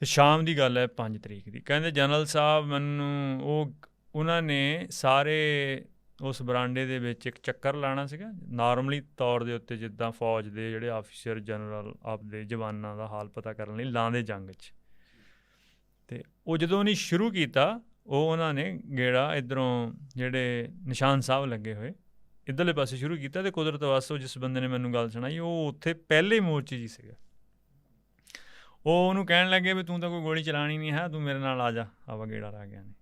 ਤੇ ਸ਼ਾਮ ਦੀ ਗੱਲ ਹੈ 5 ਤਰੀਕ ਦੀ। ਕਹਿੰਦੇ ਜਨਰਲ ਸਾਹਿਬ ਮੈਨੂੰ ਉਹ ਉਹਨਾਂ ਨੇ ਸਾਰੇ ਉਸ ਬਰਾਂਡੇ ਦੇ ਵਿੱਚ ਇੱਕ ਚੱਕਰ ਲਾਣਾ ਸੀਗਾ। ਨਾਰਮਲੀ ਤੌਰ ਦੇ ਉੱਤੇ ਜਿੱਦਾਂ ਫੌਜ ਦੇ ਜਿਹੜੇ ਆਫੀਸਰ ਜਨਰਲ ਆਪਦੇ ਜਵਾਨਾਂ ਦਾ ਹਾਲ ਪਤਾ ਕਰਨ ਲਈ ਲਾਉਂਦੇ ਜੰਗ 'ਚ। ਤੇ ਉਹ ਜਦੋਂ ਉਹਨੇ ਸ਼ੁਰੂ ਕੀਤਾ, ਉਹ ਉਹਨਾਂ ਨੇ ਗੇੜਾ ਇਧਰੋਂ ਜਿਹੜੇ ਨਿਸ਼ਾਨ ਸਾਹਿਬ ਲੱਗੇ ਹੋਏ, ਇਧਰਲੇ ਪਾਸੇ ਸ਼ੁਰੂ ਕੀਤਾ ਤੇ ਕੁਦਰਤ ਵਾਸਤੇ ਜਿਸ ਬੰਦੇ ਨੇ ਮੈਨੂੰ ਗੱਲ ਸੁਣਾਈ, ਉਹ ਉੱਥੇ ਪਹਿਲੇ ਮੋਰਚੇ 'ਚ ਹੀ ਸੀਗਾ। ਉਹ ਉਹਨੂੰ ਕਹਿਣ ਲੱਗੇ ਵੀ ਤੂੰ ਤਾਂ ਕੋਈ ਗੋਲੀ ਚਲਾਣੀ ਨਹੀਂ, ਹੈ, ਤੂੰ ਮੇਰੇ ਨਾਲ ਆ ਜਾ ਆਵਾ ਗੇੜਾ ਲਾ ਗਿਆ ਨੇ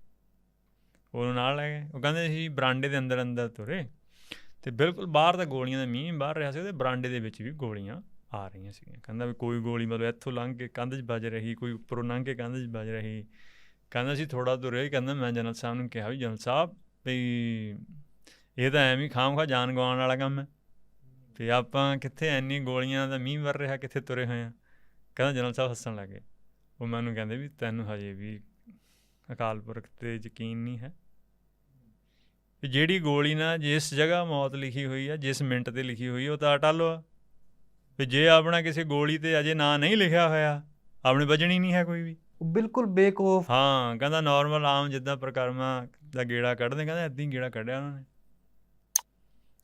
ਉਹਨੂੰ ਨਾਲ ਲੈ ਗਏ। ਉਹ ਕਹਿੰਦੇ ਸੀ ਬਰਾਂਡੇ ਦੇ ਅੰਦਰ ਅੰਦਰ ਤੁਰੇ। ਤੇ ਬਿਲਕੁਲ ਬਾਹਰ ਤਾਂ ਗੋਲੀਆਂ ਦਾ ਮੀਂਹ ਬਾਹਰ ਰਿਹਾ ਸੀ ਤੇ ਬਰਾਂਡੇ ਦੇ ਵਿੱਚ ਵੀ ਗੋਲੀਆਂ ਆ ਰਹੀਆਂ ਸੀਗੀਆਂ। ਕਹਿੰਦਾ ਵੀ ਕੋਈ ਗੋਲੀ ਮਤਲਬ ਇੱਥੋਂ ਲੰਘ ਕੇ ਕੰਧ 'ਚ ਵੱਜ ਰਹੀ, ਕੋਈ ਉੱਪਰੋਂ ਲੰਘ ਕੇ ਕੰਧ 'ਚ ਵੱਜ ਰਹੀ। ਕਹਿੰਦਾ ਸੀ ਥੋੜਾ ਤੁਰੇ ਕਹਿੰਦਾ ਮੈਂ ਜਨਰਲ ਸਾਹਿਬ ਨੂੰ ਕਿਹਾ ਵੀ ਜਨਰਲ ਸਾਹਿਬ ਵੀ ਇਹ ਤਾਂ ਐਵੇਂ ਖਾਮ ਖਾ ਜਾਨ ਗਵਾਉਣ ਵਾਲਾ ਕੰਮ ਹੈ। ਤੇ ਆਪਾਂ ਕਿੱਥੇ ਐਨੀ ਗੋਲੀਆਂ ਦਾ ਮੀਂਹ ਵਰ ਰਿਹਾ, ਕਿੱਥੇ ਤੁਰੇ ਹੋਏ ਆ ਕਹਿੰਦਾ ਜਨਰਲ ਸਾਹਿਬ ਹੱਸਣ ਲੱਗੇ ਉਹ ਮੈਨੂੰ ਕਹਿੰਦੇ ਵੀ ਤੈਨੂੰ ਹਜੇ ਵੀ ਅਕਾਲ ਪੁਰਖ ਤੇ ਯਕੀਨ ਨਹੀਂ ਹੈ। ਵੀ ਜਿਹੜੀ ਗੋਲੀ ਨਾ ਜਿਸ ਜਗ੍ਹਾ ਮੌਤ ਲਿਖੀ ਹੋਈ ਆ ਜਿਸ ਮਿੰਟ ਤੇ ਲਿਖੀ ਹੋਈ ਉਹ ਤਾਂ ਅਟਲ ਆ ਵੀ ਜੇ ਆਪਣਾ ਕਿਸੇ ਗੋਲੀ ਤੇ ਅਜੇ ਨਾਂ ਨਹੀਂ ਲਿਖਿਆ ਹੋਇਆ ਆਪਣੇ ਵੱਜਣੀ ਨਹੀਂ ਹੈ ਕੋਈ ਵੀ। ਉਹ ਬਿਲਕੁਲ ਬੇਕੋਫ ਹਾਂ ਕਹਿੰਦਾ ਨਾਰਮਲ ਆਮ ਜਿੱਦਾਂ ਪ੍ਰਕਰਮਾ ਦਾ ਗੇੜਾ ਕੱਢਦੇ ਕਹਿੰਦਾ ਏਦਾਂ ਹੀ ਗੇੜਾ ਕੱਢਿਆ ਉਹਨਾਂ ਨੇ।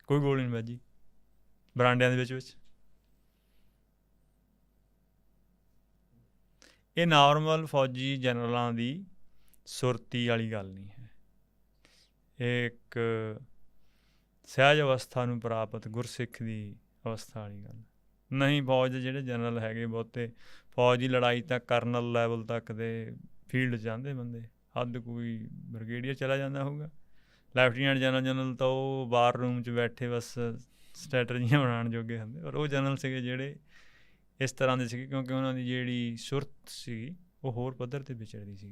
ਕੋਈ ਗੋਲੀ ਨਹੀਂ ਵੱਜੀ ਬਰਾਂਡਿਆਂ ਦੇ ਵਿੱਚ ਵਿੱਚ ਇਹ ਨਾਰਮਲ ਫੌਜੀ ਜਨਰਲਾਂ ਦੀ ਸੁਰਤੀ ਵਾਲੀ ਗੱਲ ਨਹੀਂ ਹੈ। ਇਹ ਇੱਕ ਸਹਿਜ ਅਵਸਥਾ ਨੂੰ ਪ੍ਰਾਪਤ ਗੁਰਸਿੱਖ ਦੀ ਅਵਸਥਾ ਵਾਲੀ ਗੱਲ ਨਹੀਂ, ਫੌਜ ਦੇ ਜਿਹੜੇ ਜਨਰਲ ਹੈਗੇ ਬਹੁਤੇ, ਫੌਜ ਦੀ ਲੜਾਈ ਤਾਂ ਕਰਨਲ ਲੈਵਲ ਤੱਕ ਦੇ ਫੀਲਡ 'ਚ ਜਾਂਦੇ ਬੰਦੇ। ਹੱਦ ਕੋਈ ਬ੍ਰਿਗੇਡੀਅਰ ਚਲਾ ਜਾਂਦਾ ਹੋਊਗਾ। ਲੈਫਟੀਨੈਂਟ ਜਨਰਲ ਜਨਰਲ ਤਾਂ ਉਹ ਬਾਰ ਰੂਮ 'ਚ ਬੈਠੇ ਬਸ ਸਟ੍ਰੈਟਜੀਆਂ ਬਣਾਉਣ ਜੋਗੇ ਹੁੰਦੇ। ਔਰ ਉਹ ਜਨਰਲ ਸੀਗੇ ਜਿਹੜੇ ਇਸ ਤਰ੍ਹਾਂ ਦੇ ਸੀਗੇ ਕਿਉਂਕਿ ਉਹਨਾਂ ਦੀ ਜਿਹੜੀ ਸੁਰਤ ਸੀ ਉਹ ਹੋਰ ਪੱਧਰ ਤੇ ਵਿਚਰਦੀ ਸੀ